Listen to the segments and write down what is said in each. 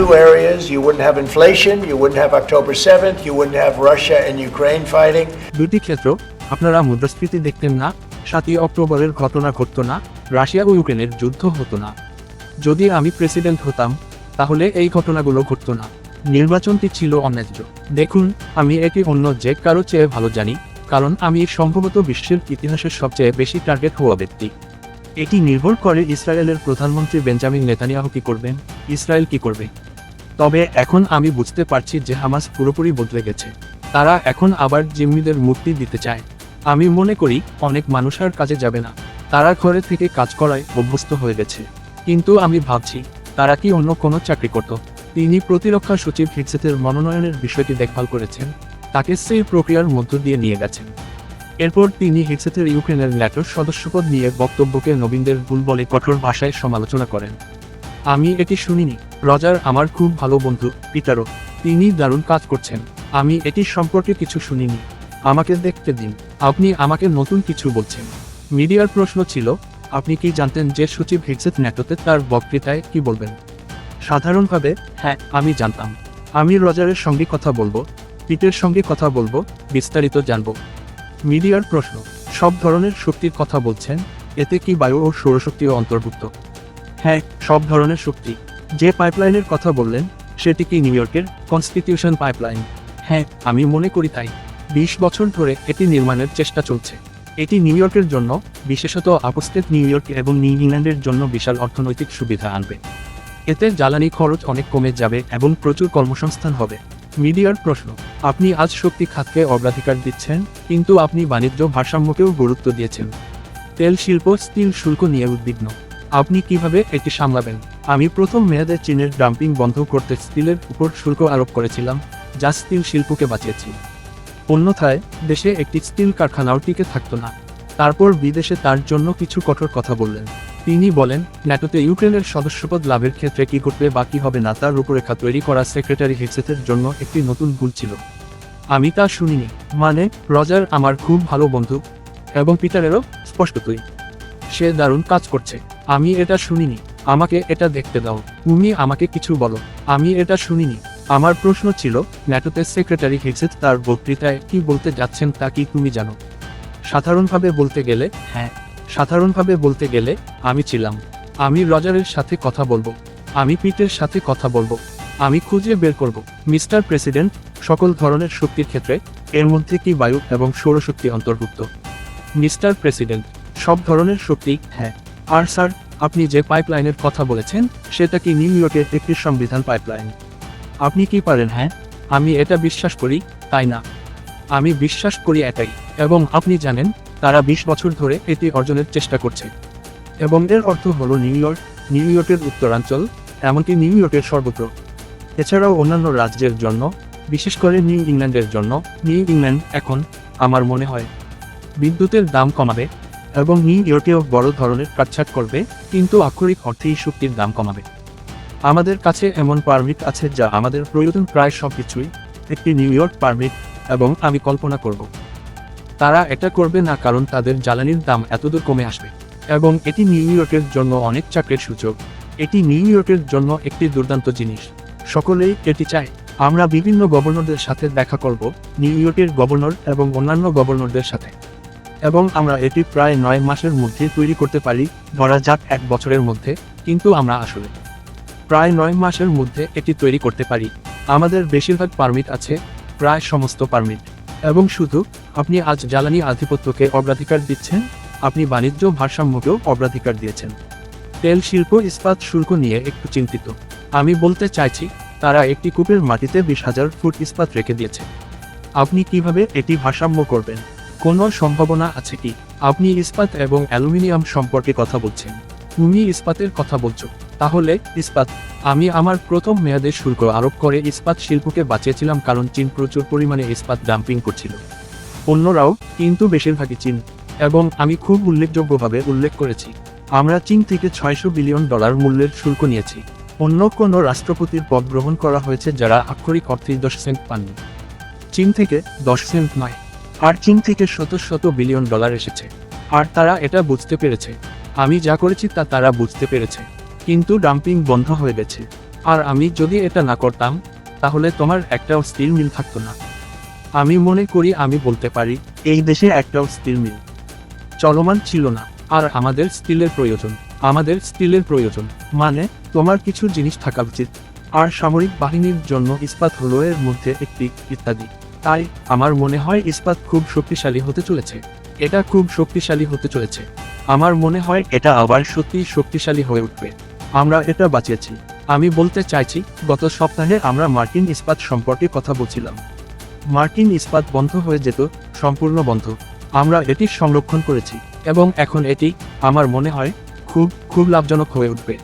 two areas. You wouldn't have inflation, you wouldn't have October 7th, you wouldn't have Russia and Ukraine fighting. দুটি ক্ষেত্র আপনারা মুদ্রাস্ফীতি দেখতেন না সাতই অক্টোবরের ঘটনা ঘটতো না রাশিয়া ও ইউক্রেনের যুদ্ধ হতো না। যদি আমি প্রেসিডেন্ট হতাম তাহলে এই ঘটনাগুলো ঘটতো না। নির্বাচনটি ছিল অন্যায্য। দেখুন আমি এটি অন্য যে কারও চেয়ে ভালো জানি কারণ আমি সম্ভবত বিশ্বের ইতিহাসের সবচেয়ে বেশি টার্গেট হওয়া ব্যক্তি। এটি নির্ভর করে ইসরায়েলের প্রধানমন্ত্রী বেঞ্জামিন নেতানিয়াহু কি করবেন ইসরায়েল কি করবে? তবে এখন আমি বুঝতে পারছি যে হামাস পুরোপুরি বদলে গেছে। তারা এখন আবার জিম্মিদের মুক্তি দিতে চায়। আমি মনে করি, অনেক মানুষ আর কাজে যাবে না। তারা ঘরে থেকে কাজ করায় অভ্যস্ত হয়ে গেছে। কিন্তু আমি ভাবছি, তারা কি অন্য কোনো চাকরি করত? তিনি প্রতিরক্ষা সচিব হিটসেতের মনোনয়নের বিষয়টি দেখভাল করেছেন, তাকে সেই প্রক্রিয়ার মধ্য দিয়ে নিয়ে গেছেন। এরপর তিনি হিটসেতের ইউক্রেনের ন্যাটোর সদস্যপদ নিয়ে বক্তব্যকে নবীনদের ভুল বলে কঠোর ভাষায় সমালোচনা করেন। আমি এটি শুনিনি। রজার আমার খুব ভালো বন্ধু পিটারও তিনি দারুণ কাজ করছেন। আমি এটি সম্পর্কে কিছু শুনিনি। আমাকে দেখতে দিন। আপনি আমাকে নতুন কিছু বলছেন। মিডিয়ার প্রশ্ন ছিল, আপনি কি জানতেন যে সচিব হিটসেত ন্যাটোতে তার বক্তৃতায় কি বলবেন? সাধারণভাবে হ্যাঁ আমি জানতাম। আমি রজারের সঙ্গে কথা বলব পিটের সঙ্গে কথা বলব, বিস্তারিত জানব। মিডিয়ার প্রশ্ন, সব ধরনের শক্তির কথা বলছেন, এতে কি বায়ু ও সৌরশক্তিও অন্তর্ভুক্ত? হ্যাঁ সব ধরনের শক্তি। যে পাইপলাইনের কথা বললেন, সেটি কি নিউ ইয়র্কের কনস্টিটিউশন পাইপলাইন? হ্যাঁ আমি মনে করি তাই। বিশ বছর ধরে এটি নির্মাণের চেষ্টা চলছে। এটি নিউ ইয়র্কের জন্য, বিশেষত আপস্টেট নিউ ইয়র্ক এবং নিউ ইংল্যান্ডের জন্য বিশাল অর্থনৈতিক সুবিধা আনবে। এতে জ্বালানি খরচ অনেক কমে যাবে এবং প্রচুর কর্মসংস্থান হবে। মিডিয়ার প্রশ্ন, আপনি আজ শক্তি খাতকে অগ্রাধিকার দিচ্ছেন, কিন্তু আপনি বাণিজ্য ভারসাম্যকেও গুরুত্ব দিয়েছেন। তেল শিল্প, স্টিল শুল্ক নিয়ে উদ্বিগ্ন। আপনি কীভাবে এটি সামলাবেন? আমি প্রথম মেয়াদে চীনের ডাম্পিং বন্ধ করতে স্টিলের উপর শুল্ক আরোপ করেছিলাম, যা স্টিল শিল্পকে বাঁচিয়েছি। অন্যথায়, দেশে একটি স্টিল কারখানাও টিকে থাকতো না। তারপর বিদেশে তার জন্য কিছু কঠোর কথা বললেন। তিনি বলেন, ন্যাটোতে ইউক্রেনের সদস্যপদ লাভের ক্ষেত্রে কি করতে বাকি হবে না তার রূপরেখা তৈরি করা সেক্রেটারি হিটসেতের জন্য একটি নতুন ভুল ছিল। আমি তা শুনিনি। মানে রজার আমার খুব ভালো বন্ধু এবং পিটারেরও স্পষ্টতই। সে দারুণ কাজ করছে। আমি এটা শুনিনি। আমাকে এটা দেখতে দাও। তুমি আমাকে কিছু বলো। আমি এটা শুনিনি। আমার প্রশ্ন ছিল, ন্যাটোতে সেক্রেটারি হিটসেত তার বক্তৃতায় কি বলতে যাচ্ছেন তা কি তুমি জানো? সাধারণভাবে বলতে গেলে হ্যাঁ। সাধারণভাবে বলতে গেলে, আমি ছিলাম। আমি রজারের সাথে কথা বলব। আমি পিটের সাথে কথা বলব। আমি খুঁজে বের করব। মিস্টার প্রেসিডেন্ট, সকল ধরনের শক্তির ক্ষেত্রে, এর মধ্যে কি বায়ু এবং সৌরশক্তি অন্তর্ভুক্ত? মিস্টার প্রেসিডেন্ট সব ধরনের শক্তি হ্যাঁ। আর স্যার, আপনি যে পাইপলাইনের কথা বলেছেন, সেটা কি নিউ ইয়র্কের একটি সংবিধান পাইপলাইন? আপনি কি পারেন হ্যাঁ? আমি এটা বিশ্বাস করি, তাই না? আমি বিশ্বাস করি এটাই, এবং আপনি জানেন, তারা বিশ বছর ধরে এটি অর্জনের চেষ্টা করছে। এবং এর অর্থ হলো নিউ ইয়র্ক, নিউ ইয়র্কের উত্তরাঞ্চল, এমনকি নিউ ইয়র্কের সর্বত্র। এছাড়াও অন্যান্য রাজ্যের জন্য, বিশেষ করে নিউ ইংল্যান্ডের জন্য, নিউ ইংল্যান্ড এখন, আমার মনে হয়, বিদ্যুতের দাম কমাবে এবং নিউ ইয়র্কেও বড় ধরনের কাটছাট করবে, কিন্তু আক্ষরিক অর্থেই শক্তির দাম কমাবে। আমাদের কাছে এমন পারমিট আছে যা আমাদের প্রয়োজন প্রায় সব কিছুই একটি নিউ ইয়র্ক পারমিট, এবং আমি কল্পনা করব। তারা এটা করবে না কারণ তাদের জ্বালানির দাম এতদূর কমে আসবে। এবং এটি নিউ ইয়র্কের জন্য অনেক চাকরির সুযোগ এটি নিউ ইয়র্কের জন্য একটি দুর্দান্ত জিনিস। সকলেই এটি চায়। আমরা বিভিন্ন গভর্নরদের সাথে দেখা করব, নিউ ইয়র্কের গভর্নর এবং অন্যান্য গভর্নরদের সাথে। এবং আমরা এটি প্রায় নয় মাসের মধ্যে তৈরি করতে পারি, ধরা যাক এক বছরের মধ্যে, কিন্তু আমরা আসলে প্রায় নয় মাসের মধ্যে এটি তৈরি করতে পারি। আমাদের বেশিরভাগ পারমিট আছে, প্রায় সমস্ত পারমিট। এবং শুধু, আপনি আজ জ্বালানি আধিপত্যকে অগ্রাধিকার দিচ্ছেন, আপনি বাণিজ্য ভারসাম্যকেও অগ্রাধিকার দিয়েছেন। তেল শিল্প ইস্পাত শুল্ক নিয়ে একটু চিন্তিত। আমি বলতে চাইছি, তারা একটি কূপের মাটিতে বিশ হাজার ফুট ইস্পাত রেখে দিয়েছে। আপনি কীভাবে এটি ভারসাম্য করবেন? কোনো সম্ভাবনা আছে কি? আপনি ইস্পাত এবং অ্যালুমিনিয়াম সম্পর্কে কথা বলছেন। তুমি ইস্পাতের কথা বলছো। তাহলে, ইস্পাত। আমি আমার প্রথম মেয়াদে শুল্ক আরোপ করে ইস্পাত শিল্পকে বাঁচিয়েছিলাম কারণ চীন প্রচুর পরিমাণে ইস্পাত ডাম্পিং করছিল। অন্যরাও কিন্তু বেশিরভাগই চীন। এবং আমি খুব উল্লেখযোগ্যভাবে উল্লেখ করেছি। আমরা চীন থেকে ছয়শো বিলিয়ন ডলার মূল্যের শুল্ক নিয়েছি। অন্য কোনো রাষ্ট্রপতির পদ গ্রহণ করা হয়েছে যারা আক্ষরিক অর্থে দশ সেন্ট পাননি। চীন থেকে দশ সেন্ট নয়। আর চীন থেকে শত শত বিলিয়ন ডলার এসেছে। আর তারা এটা বুঝতে পেরেছে। আমি যা করেছি তা তারা বুঝতে পেরেছে। কিন্তু ডাম্পিং বন্ধ হয়ে গেছে। আর আমি যদি এটা না করতাম, তাহলে তোমার একটাও স্টিল মিল থাকতো না। আমি মনে করি আমি বলতে পারি, এই দেশে একটাও স্টিল মিল চলমান ছিল না। আর আমাদের স্টিলের প্রয়োজন, আমাদের স্টিলের প্রয়োজন। মানে তোমার কিছু জিনিস থাকা উচিত। আর সামরিক বাহিনীর জন্য ইস্পাত হলো এর মধ্যে একটি ইত্যাদি। তাই, আমার মনে হয় ইস্পাত খুব শক্তিশালী হতে চলেছে। এটা খুব শক্তিশালী হতে চলেছে। আমার মনে হয় এটা আবার সত্যি শক্তিশালী হয়ে উঠবে। আমরা এটা বাঁচিয়েছি। আমি বলতে চাইছি, গত সপ্তাহে আমরা মার্কিন ইস্পাত সম্পর্কে কথা বলছিলাম। মার্কিন ইস্পাত বন্ধ হয়ে যেত, সম্পূর্ণ বন্ধ। আমরা এটি সংরক্ষণ করেছি, এবং এখন এটি, আমার মনে হয়, খুব খুব লাভজনক হয়ে উঠবে।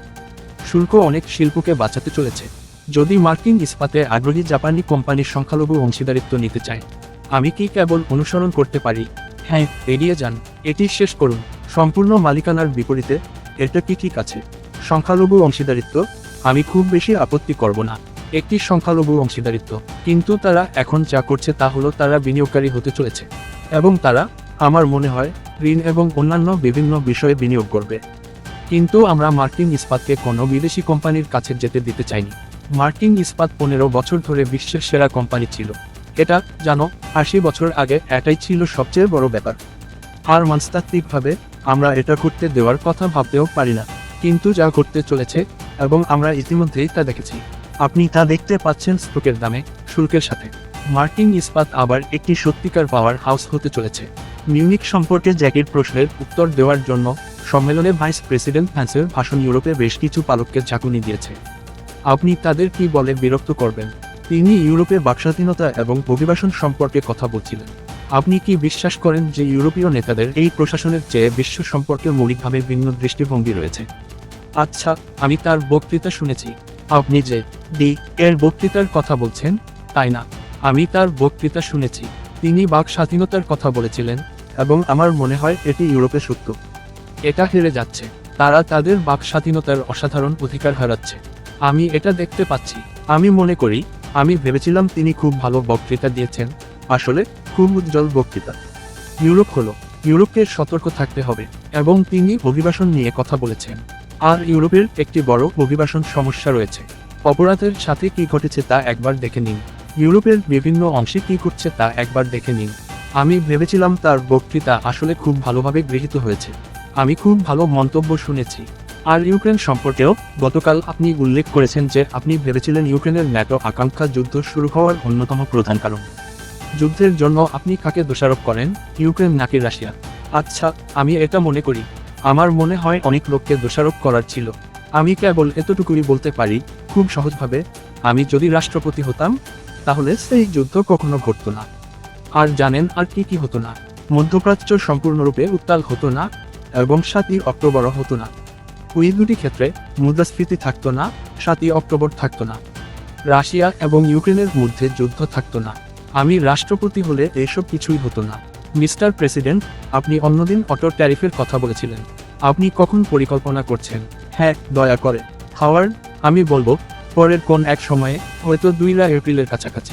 শুল্ক অনেক শিল্পকে বাঁচাতে চলেছে। যদি মার্কিন ইস্পাতে আগ্রহী জাপানি কোম্পানির সংখ্যালঘু অংশীদারিত্ব নিতে চায়, আমি কি কেবল অনুসরণ করতে পারি? হ্যাঁ এড়িয়ে যান। এটি শেষ করুন। সম্পূর্ণ মালিকানার বিপরীতে, এটা কি ঠিক আছে? সংখ্যালঘু অংশীদারিত্ব? আমি খুব বেশি আপত্তি করব না। একটি সংখ্যালঘু অংশীদারিত্ব। কিন্তু তারা এখন যা করছে তা হলো তারা বিনিয়োগকারী হতে চলেছে। এবং তারা, আমার মনে হয়, ঋণ এবং অন্যান্য বিভিন্ন বিষয়ে বিনিয়োগ করবে। কিন্তু আমরা মার্কিন ইস্পাতকে কোনো বিদেশি কোম্পানির কাছে যেতে দিতে চাইনি। মার্কিন ইস্পাত পনেরো বছর ধরে বিশ্বের সেরা কোম্পানি ছিল। এটা, জানো, আশি বছর আগে এটাই ছিল সবচেয়ে বড় ব্যাপার। আর মনস্তাত্ত্বিকভাবে, আমরা এটা করতে দেওয়ার কথা ভাবতেও পারি না। কিন্তু যা করতে চলেছে, এবং আমরা ইতিমধ্যেই তা দেখেছি। আপনি তা দেখতে পাচ্ছেন স্টকের দামে, শুল্কের সাথে। মার্কিন ইস্পাত আবার একটি সত্যিকার পাওয়ার হাউস হতে চলেছে। মিউনিক সম্পর্কে জ্যাকের প্রশ্নের উত্তর দেওয়ার জন্য সম্মেলনে ভাইস প্রেসিডেন্ট ফ্রান্সের ভাষণ ইউরোপে বেশ কিছু পালককে ঝাঁকুনি দিয়েছে। আপনি তাদের কি বলে বিরক্ত করবেন? তিনি ইউরোপে বাকস্বাধীনতা এবং অভিবাসন সম্পর্কে কথা বলছিলেন। আপনি কি বিশ্বাস করেন যে ইউরোপীয় নেতাদের এই প্রশাসনের চেয়ে বিশ্ব সম্পর্কে মৌলিকভাবে ভিন্ন দৃষ্টিভঙ্গি রয়েছে? আচ্ছা আমি তার বক্তৃতা শুনেছি। আপনি যে ডি এর বক্তৃতার কথা বলছেন, তাই না? আমি তার বক্তৃতা শুনেছি। তিনি বাক স্বাধীনতার কথা বলেছিলেন, এবং আমার মনে হয় এটি ইউরোপে সত্য। এটা হেরে যাচ্ছে। তারা তাদের বাক স্বাধীনতার অসাধারণ অধিকার হারাচ্ছে। আমি এটা দেখতে পাচ্ছি। আমি মনে করি, আমি ভেবেছিলাম তিনি খুব ভালো বক্তৃতা দিয়েছেন। আসলে, খুব উজ্জ্বল বক্তৃতা। ইউরোপ হলো, ইউরোপকে সতর্ক থাকতে হবে, এবং তিনি অভিবাসন নিয়ে কথা বলেছেন। আর ইউরোপের একটি বড় অভিবাসন সমস্যা রয়েছে। অপরাধের সাথে কি ঘটেছে তা একবার দেখে নিন। ইউরোপের বিভিন্ন অংশে কি করছে তা একবার দেখে নিন। আমি ভেবেছিলাম তার বক্তৃতা আসলে খুব ভালোভাবে গৃহীত হয়েছে। আমি খুব ভালো মন্তব্য শুনেছি। আর ইউক্রেন সম্পর্কেও গতকাল আপনি উল্লেখ করেছেন যে আপনি ভেবেছিলেন ইউক্রেনের ন্যাটো আকাঙ্ক্ষা যুদ্ধ শুরু হওয়ার অন্যতম প্রধান কারণ। যুদ্ধের জন্য আপনি কাকে দোষারোপ করেন? ইউক্রেন নাকি রাশিয়া? আচ্ছা আমি এটা মনে করি। আমার মনে হয় অনেক লোককে দোষারোপ করার ছিল। আমি কেবল এতটুকুই বলতে পারি, খুব সহজভাবে, আমি যদি রাষ্ট্রপতি হতাম, তাহলে সেই যুদ্ধ কখনো ঘটতো না। আর জানেন আর কি কি হতো না? মধ্যপ্রাচ্য সম্পূর্ণরূপে উত্তাল হতো না, এবং সাতই অক্টোবরও হতো না। ওই দুটি ক্ষেত্রে মুদ্রাস্ফীতি থাকতো না, সাতই অক্টোবর থাকতো না। রাশিয়া এবং ইউক্রেনের মধ্যে যুদ্ধ থাকতো না। আমি রাষ্ট্রপতি হলে এসব কিছুই হতো না। মিস্টার প্রেসিডেন্ট, আপনি অন্যদিন অটো ট্যারিফের কথা বলেছিলেন। আপনি কখন পরিকল্পনা করছেন? হ্যাঁ দয়া করে। হাওয়ার্ড, আমি বলব, পরের কোন এক সময়ে, হয়তো দুইলা এপ্রিলের কাছাকাছি।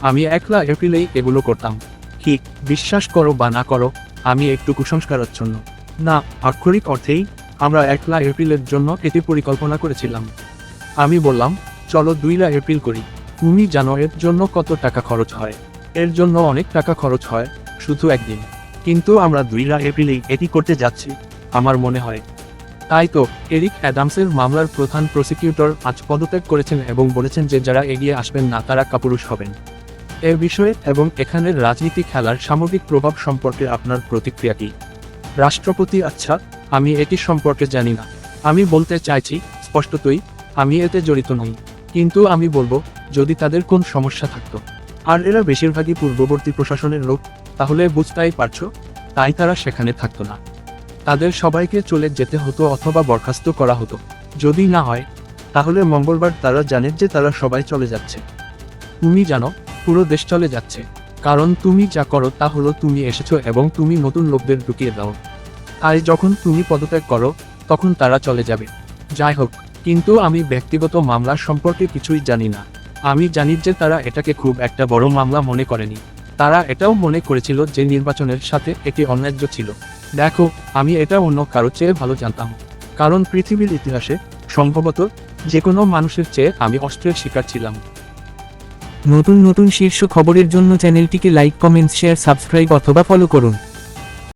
আমি একলা এপ্রিলেই এগুলো করতাম। কি বিশ্বাস করো বা না করো, আমি একটু কুসংস্কারাচ্ছন্ন। না, আক্ষরিক অর্থেই আমরা একলা এপ্রিলের জন্য এটি পরিকল্পনা করেছিলাম। আমি বললাম, চলো দুইলা এপ্রিল করি। তুমি জানো এর জন্য কত টাকা খরচ হয়। এর জন্য অনেক টাকা খরচ হয়, শুধু একদিন। কিন্তু আমরা দুইলা এপ্রিলেই এটি করতে যাচ্ছি, আমার মনে হয়। তাই তো, এরিক অ্যাডামসের মামলার প্রধান প্রসিকিউটর আজ পদত্যাগ করেছেন এবং বলেছেন যে যারা এগিয়ে আসবেন না, তারা কাপুরুষ হবেন। এ বিষয়ে এবং এখানের রাজনীতি খেলার সামগ্রিক প্রভাব সম্পর্কে আপনার প্রতিক্রিয়া কি? রাষ্ট্রপতি আচ্ছা। আমি এটি সম্পর্কে জানি না। আমি বলতে চাইছি, স্পষ্টতই, আমি এতে জড়িত নই। কিন্তু আমি বলব, যদি তাদের কোন সমস্যা থাকতো। আর এরা বেশিরভাগই পূর্ববর্তী প্রশাসনের লোক, তাহলে বুঝতেই পারছ, তাই তারা সেখানে থাকতো না। তাদের সবাইকে চলে যেতে হতো অথবা বরখাস্ত করা হতো। যদি না হয়, তাহলে মঙ্গলবার তারা জানে যে তারা সবাই চলে যাচ্ছে। তুমি জানো, পুরো দেশ চলে যাচ্ছে। কারণ তুমি যা করো তা হলো তুমি এসেছ এবং তুমি নতুন লোকদের ঢুকিয়ে দাও। তাই যখন তুমি পদত্যাগ করো, তখন তারা চলে যাবে। যাই হোক, কিন্তু আমি ব্যক্তিগত মামলা সম্পর্কে কিছুই জানি না। আমি জানি যে তারা এটাকে খুব একটা বড় মামলা মনে করেনি। তারা এটাও মনে করেছিল যে নির্বাচনের সাথে এটি অন্যায্য ছিল। দেখো, আমি এটা অন্য কারও চেয়ে ভালো জানতাম। কারণ পৃথিবীর ইতিহাসে সম্ভবত যে কোনো মানুষের চেয়ে আমি অস্ত্রের শিকার ছিলাম। নতুন নতুন শীর্ষ খবরের জন্য চ্যানেলটিকে লাইক কমেন্টস শেয়ার, সাবস্ক্রাইব অথবা ফলো করুন।